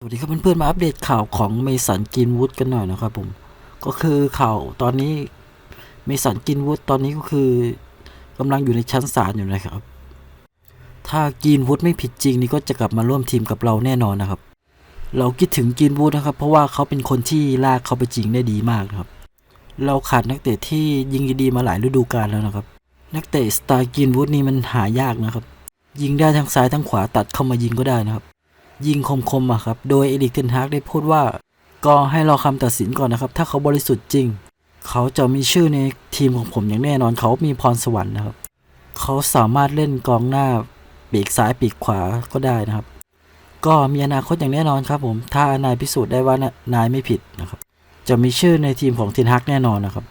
สวัสดีครับเพื่อนๆมาอัปเดตข่าวของเมสันกินวูดกันหน่อยนะครับผมก็คือข่าวตอนนี้เมสันกินวูดตอนนี้ก็คือกำลังอยู่ในชั้นศาลอยู่นะครับ ถ้ากินวูดไม่ผิดจริงนี่ก็จะกลับมาร่วมทีมกับเราแน่นอนนะครับ เราคิดถึงกินวูดนะครับ เพราะว่าเขาเป็นคนที่ลากเขาไปจริงได้ดีมากนะครับ เราขาดนักเตะที่ยิงดีๆมาหลายฤดูกาลแล้วนะครับ นักเตะสไตล์กินวูดนี่มันหายากนะครับ ยิงได้ทั้งซ้ายทั้งขวาตัดเข้ามายิงก็ได้นะครับ ยิงคมๆอะครับ โดยเอริกเทนฮากได้พูดว่า ก็ให้รอคำตัดสินก่อนนะครับ ถ้าเขาบริสุทธิ์จริง เขาจะมีชื่อในทีมของผมอย่างแน่นอน เขามีพรสวรรค์นะครับ เขาสามารถเล่นกองหน้าปีกซ้ายปีกขวาก็ได้นะครับ ก็มีอนาคตอย่างแน่นอนครับผม ถ้านายพิสูจน์ได้ว่านายไม่ผิดนะครับ จะมีชื่อในทีมของเทนฮากแน่นอนนะครับ